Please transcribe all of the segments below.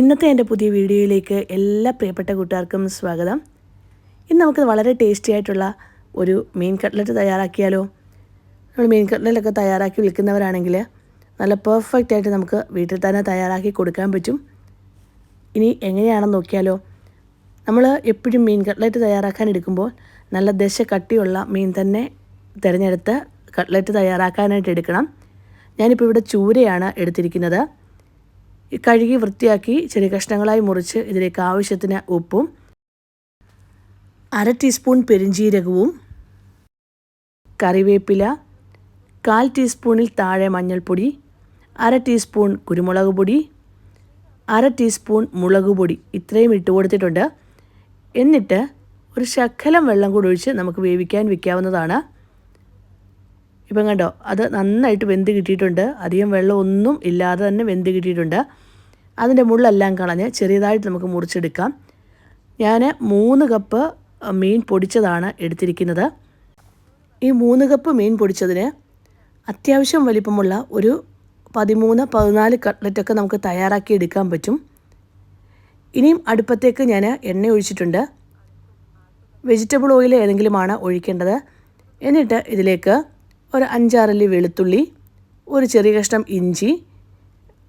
ഇന്നത്തെ എന്റെ പുതിയ വീഡിയോയിലേക്ക് എല്ലാ പ്രിയപ്പെട്ട കൂട്ടുകാർക്കും സ്വാഗതം. ഇന്ന് നമുക്ക് വളരെ ടേസ്റ്റി ആയിട്ടുള്ള ഒരു മീൻ കട്ട്ലറ്റ് തയ്യാറാക്കിയാലോ? നമ്മൾ മീൻ കട്ട്ലറ്റൊക്കെ തയ്യാറാക്കി വിൽക്കുന്നവരാണെങ്കിൽ നല്ല പെർഫെക്റ്റ് ആയിട്ട് നമുക്ക് വീട്ടിൽ തന്നെ തയ്യാറാക്കി കൊടുക്കാൻ പറ്റും. ഇനി എങ്ങനെയാണെന്ന് നോക്കിയാലോ? നമ്മൾ എപ്പോഴും മീൻ കട്ട്ലറ്റ് തയ്യാറാക്കാൻ എടുക്കുമ്പോൾ നല്ല ദശ കട്ടിയുള്ള മീൻ തന്നെ തിരഞ്ഞെടുത്ത് കട്ട്ലറ്റ് തയ്യാറാക്കാനായിട്ട് എടുക്കണം. ഞാനിപ്പോൾ ഇവിടെ ചൂരയാണ് എടുത്തിരിക്കുന്നത്. കഴുകി വൃത്തിയാക്കി ചെറിയ കഷ്ണങ്ങളായി മുറിച്ച് ഇതിലേക്ക് ആവശ്യത്തിന് ഉപ്പും അര ടീസ്പൂൺ പെരിഞ്ജീരകവും കറിവേപ്പില കാൽ ടീസ്പൂണിൽ താഴെ മഞ്ഞൾപ്പൊടി അര ടീസ്പൂൺ കുരുമുളക് പൊടി അര ടീസ്പൂൺ മുളക് പൊടി ഇത്രയും ഇട്ട് കൊടുത്തിട്ടുണ്ട്. എന്നിട്ട് ഒരു ശക്കലം വെള്ളം കൂടി ഒഴിച്ച് നമുക്ക് വേവിക്കാൻ വെക്കാവുന്നതാണ്. ഇപ്പം കണ്ടോ അത് നന്നായിട്ട് വെന്ത് കിട്ടിയിട്ടുണ്ട്. അധികം വെള്ളം ഒന്നും ഇല്ലാതെ തന്നെ വെന്ത് കിട്ടിയിട്ടുണ്ട്. അതിന്റെ മുള്ളെല്ലാം കളഞ്ഞ് ചെറിയതായിട്ട് നമുക്ക് മുറിച്ചെടുക്കാം. ഞാൻ മൂന്ന് കപ്പ് മീൻ പൊടിച്ചതാണ് എടുത്തിരിക്കുന്നത്. ഈ മൂന്ന് കപ്പ് മീൻ പൊടിച്ചതിന് അത്യാവശ്യം വലിപ്പമുള്ള ഒരു പതിമൂന്ന് പതിനാല് കട്ട്ലറ്റൊക്കെ നമുക്ക് തയ്യാറാക്കി എടുക്കാൻ പറ്റും. ഇനിയും അടുപ്പത്തേക്ക് ഞാൻ എണ്ണ ഒഴിച്ചിട്ടുണ്ട്. വെജിറ്റബിൾ ഓയിൽ ഏതെങ്കിലുമാണ് ഒഴിക്കേണ്ടത്. എന്നിട്ട് ഇതിലേക്ക് ഒരു അഞ്ചാറല്ലി വെളുത്തുള്ളി ഒരു ചെറിയ കഷ്ണം ഇഞ്ചി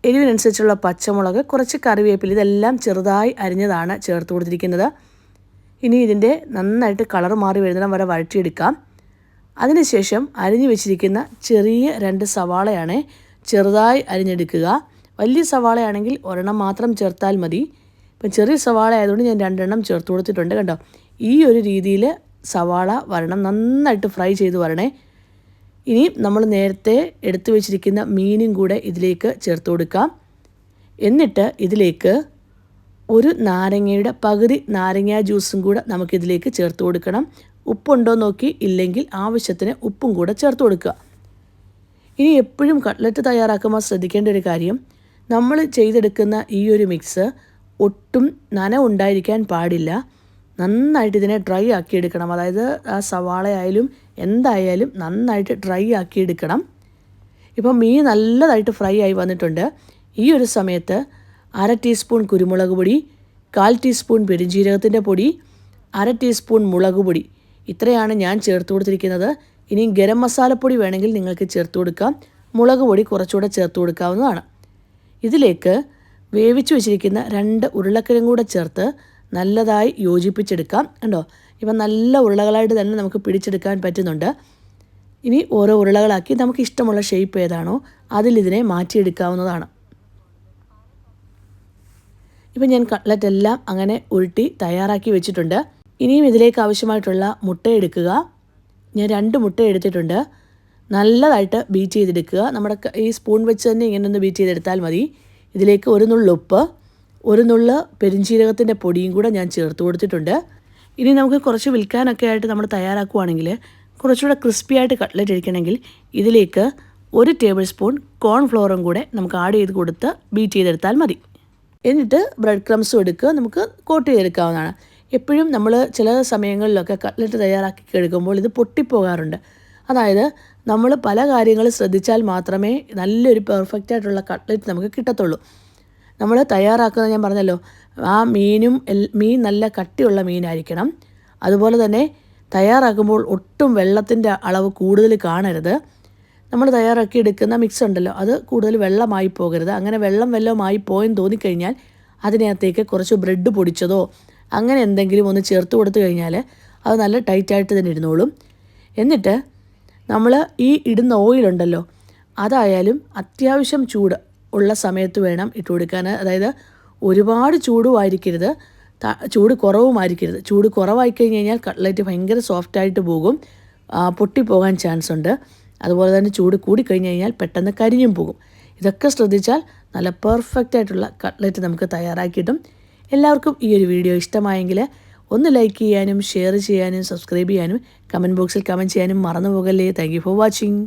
എരിവിനനുസരിച്ചുള്ള പച്ചമുളക് കുറച്ച് കറിവേപ്പില ഇതെല്ലാം ചെറുതായി അരിഞ്ഞതാണ് ചേർത്ത് കൊടുത്തിരിക്കുന്നത്. ഇനി ഇതിന്റെ നന്നായിട്ട് കളർ മാറി വരുന്നിടം വരെ വഴറ്റിയെടുക്കാം. അതിനുശേഷം അരിഞ്ഞു വെച്ചിരിക്കുന്ന ചെറിയ രണ്ട് സവാളയാണ് ചെറുതായി അരിഞ്ഞെടുക്കുക. വലിയ സവാളയാണെങ്കിൽ ഒരെണ്ണം മാത്രം ചേർത്താൽ മതി. ഇപ്പം ചെറിയ സവാള ആയതുകൊണ്ട് ഞാൻ രണ്ടെണ്ണം ചേർത്ത് കൊടുത്തിട്ടുണ്ട് കണ്ടോ? ഈ ഒരു രീതിയിൽ സവാള വരണം നന്നായിട്ട് ഫ്രൈ ചെയ്ത് വരണേ. ഇനി നമ്മൾ നേരത്തെ എടുത്തു വെച്ചിരിക്കുന്ന മീനും കൂടെ ഇതിലേക്ക് ചേർത്ത് കൊടുക്കാം. എന്നിട്ട് ഇതിലേക്ക് ഒരു നാരങ്ങയുടെ പകുതി നാരങ്ങ ജ്യൂസും കൂടെ നമുക്കിതിലേക്ക് ചേർത്ത് കൊടുക്കണം. ഉപ്പുണ്ടോ നോക്കി ഇല്ലെങ്കിൽ ആവശ്യത്തിന് ഉപ്പും കൂടെ ചേർത്ത് കൊടുക്കുക. ഇനി എപ്പോഴും കട്ട്ലറ്റ് തയ്യാറാക്കുമ്പോൾ ശ്രദ്ധിക്കേണ്ട ഒരു കാര്യം നമ്മൾ ചെയ്തെടുക്കുന്ന ഈ ഒരു മിക്സ് ഒട്ടും നന ഉണ്ടായിരിക്കാൻ പാടില്ല. നന്നായിട്ട് ഇതിനെ ഡ്രൈ ആക്കി എടുക്കണം അതായത് ആ സവാള ആയാലും എന്തായാലും നന്നായിട്ട് ഡ്രൈ ആക്കി എടുക്കണം ഇപ്പം മീൻ നല്ലതായിട്ട് ഫ്രൈ ആയി വന്നിട്ടുണ്ട്. ഈ ഒരു സമയത്ത് അര ടീസ്പൂൺ കുരുമുളക് പൊടി കാൽ ടീസ്പൂൺ പെരുംജീരകത്തിന്റെ പൊടി അര ടീസ്പൂൺ മുളക് പൊടി. ഇത്രയാണ് ഞാൻ ചേർത്ത് കൊടുത്തിരിക്കുന്നത്. ഇനി ഗരം മസാലപ്പൊടി വേണമെങ്കിൽ നിങ്ങൾക്ക് ചേർത്ത് കൊടുക്കാം. മുളക് പൊടി കുറച്ചുകൂടെ ചേർത്ത് കൊടുക്കാവുന്നതാണ്. ഇതിലേക്ക് വേവിച്ച് വെച്ചിരിക്കുന്ന രണ്ട് ഉരുളക്കിഴങ്ങ് കൂടെ ചേർത്ത് നല്ലതായി യോജിപ്പിച്ചെടുക്കാം. കണ്ടോ? ഇപ്പം നല്ല ഉരുളകളായിട്ട് തന്നെ നമുക്ക് പിടിച്ചെടുക്കാൻ പറ്റുന്നുണ്ട്. ഇനി ഓരോ ഉരുളകളാക്കി നമുക്ക് ഇഷ്ടമുള്ള ഷേപ്പ് ഏതാണോ അതിലിതിനെ മാറ്റിയെടുക്കാവുന്നതാണ്. ഇപ്പം ഞാൻ കട്ട്ലറ്റ് എല്ലാം അങ്ങനെ ഉരുട്ടി തയ്യാറാക്കി വെച്ചിട്ടുണ്ട്. ഇനിയും ഇതിലേക്ക് ആവശ്യമായിട്ടുള്ള മുട്ട എടുക്കുക. ഞാൻ രണ്ട് മുട്ട എടുത്തിട്ടുണ്ട്. നല്ലതായിട്ട് ബീറ്റ് ചെയ്തെടുക്കുക. നമ്മുടെ ഈ സ്പൂൺ വെച്ച് തന്നെ ഇങ്ങനെ ഒന്ന് ബീറ്റ് ചെയ്തെടുത്താൽ മതി. ഇതിലേക്ക് ഒരു നുള്ളുപ്പ് ഒരു നുള്ള പെരിഞ്ചീരകത്തിന്റെ പൊടിയും കൂടെ ഞാൻ ചേർത്ത് കൊടുത്തിട്ടുണ്ട്. ഇനി നമുക്ക് കുറച്ച് വിൽക്കാനൊക്കെ ആയിട്ട് നമ്മൾ തയ്യാറാക്കുവാണെങ്കിൽ കുറച്ചുകൂടെ ക്രിസ്പി ആയിട്ട് കട്ട്ലറ്റ് ഇരിക്കണമെങ്കിൽ ഇതിലേക്ക് ഒരു ടേബിൾ സ്പൂൺ കോൺഫ്ലോറും കൂടെ നമുക്ക് ആഡ് ചെയ്ത് കൊടുത്ത് ബീറ്റ് ചെയ്തെടുത്താൽ മതി. എന്നിട്ട് ബ്രെഡ് ക്രംസും എടുക്കുക. നമുക്ക് കോട്ട് ചെയ്തെടുക്കാവുന്നതാണ്. എപ്പോഴും നമ്മൾ ചില സമയങ്ങളിലൊക്കെ കട്ട്ലറ്റ് തയ്യാറാക്കി എടുക്കുമ്പോൾ ഇത് പൊട്ടിപ്പോകാറുണ്ട്. അതായത് നമ്മൾ പല കാര്യങ്ങൾ ശ്രദ്ധിച്ചാൽ മാത്രമേ നല്ലൊരു പെർഫെക്റ്റ് ആയിട്ടുള്ള കട്ട്ലറ്റ് നമുക്ക് കിട്ടത്തുള്ളൂ. നമ്മൾ തയ്യാറാക്കുന്നത് ഞാൻ പറഞ്ഞല്ലോ ആ മീനും മീൻ നല്ല കട്ടിയുള്ള മീനായിരിക്കണം. അതുപോലെ തന്നെ തയ്യാറാക്കുമ്പോൾ ഒട്ടും വെള്ളത്തിന്റെ അളവ് കൂടുതൽ കാണരുത്. നമ്മൾ തയ്യാറാക്കി എടുക്കുന്ന മിക്സ് ഉണ്ടല്ലോ അത് കൂടുതൽ വെള്ളമായി പോകരുത്. അങ്ങനെ വെള്ളം വെള്ളമായി പോയെന്ന് തോന്നിക്കഴിഞ്ഞാൽ അതിനകത്തേക്ക് കുറച്ച് ബ്രെഡ് പൊടിച്ചതോ അങ്ങനെ എന്തെങ്കിലും ഒന്ന് ചേർത്ത് കൊടുത്തു കഴിഞ്ഞാൽ അത് നല്ല ടൈറ്റായിട്ട് തന്നെ ഇരുന്നോളും. എന്നിട്ട് നമ്മൾ ഈ ഇടുന്ന ഓയിലുണ്ടല്ലോ അതായാലും അത്യാവശ്യം ചൂട് ഉള്ള സമയത്ത് വേണം ഇട്ട് കൊടുക്കാൻ. അതായത് ഒരുപാട് ചൂടുമായിരിക്കരുത്. ചൂട് കുറവുമായിരിക്കരുത്. ചൂട് കുറവായി കഴിഞ്ഞ് കഴിഞ്ഞാൽ കട്ട്ലറ്റ് ഭയങ്കര സോഫ്റ്റായിട്ട് പോകും. പൊട്ടിപ്പോകാൻ ചാൻസ് ഉണ്ട്. അതുപോലെ തന്നെ ചൂട് കൂടിക്കഴിഞ്ഞ് കഴിഞ്ഞാൽ പെട്ടെന്ന് കരിഞ്ഞും പോകും. ഇതൊക്കെ ശ്രദ്ധിച്ചാൽ നല്ല പെർഫെക്റ്റ് ആയിട്ടുള്ള കട്ട്ലറ്റ് നമുക്ക് തയ്യാറാക്കിയിട്ടും എല്ലാവർക്കും ഈ ഒരു വീഡിയോ ഇഷ്ടമായെങ്കിൽ ഒന്ന് ലൈക്ക് ചെയ്യാനും ഷെയർ ചെയ്യാനും സബ്സ്ക്രൈബ് ചെയ്യാനും കമന്റ് ബോക്സിൽ കമന്റ് ചെയ്യാനും മറന്നു പോകല്ലേ. Thank you for watching.